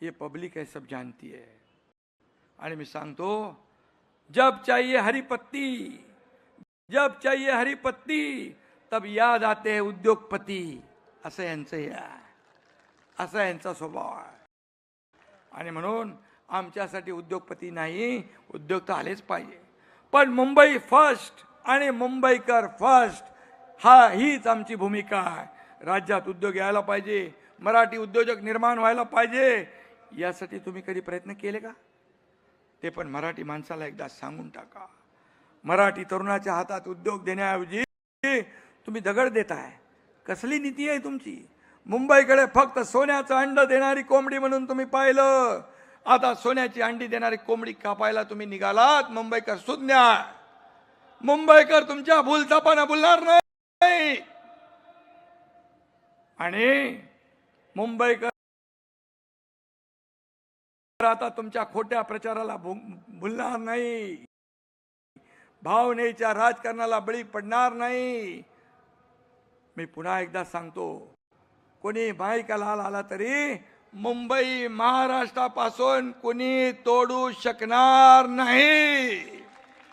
ये पब्लिक है सब जानती है। आणि मी सांगतो जब चाहिए हरी पत्ती जब चाहिए हरी पत्ती तब याद आते है उद्योगपती। असं यांचं हे आहे असा यांचा स्वभाव। आहे आणि म्हणून आमच्यासाठी उद्योगपती नाही उद्योग तर आलेच पाहिजे. पण मुंबई फर्स्ट आणि मुंबईकर फर्स्ट हा हीच आमची भूमिका आहे. राज्यात उद्योग यायला पाहिजे मराठी उद्योजक निर्माण व्हायला पाहिजे यासाठी तुम्ही कधी प्रयत्न केले का? ते पण मराठी माणसाला एकदा सांगून टाका. मराठी तरुणाच्या हातात उद्योग देण्याऐवजी तुम्ही दगड देताय. कसली नीती आहे तुमची? मुंबईकडे फक्त सोन्याचं अंड देणारी कोंबडी म्हणून तुम्ही पाहिलं. आता सोन्याची अंडी देणारी कोंबडी कापायला तुम्ही निघालात मुंबईकर सुज्ञा. मुंबईकर तुमच्या भूलतापाना बोलणार नाही. आणि मुंबईकर आता तुमच्या खोट्या प्रचाराला भुलणार नाही. भावनेच्या राजकारणाला बळी पडणार नाही. मी पुन्हा एकदा सांगतो कोणी माईकाला आला तरी मुंबई महाराष्ट्रापासून कोणी तोडू शकणार नाही.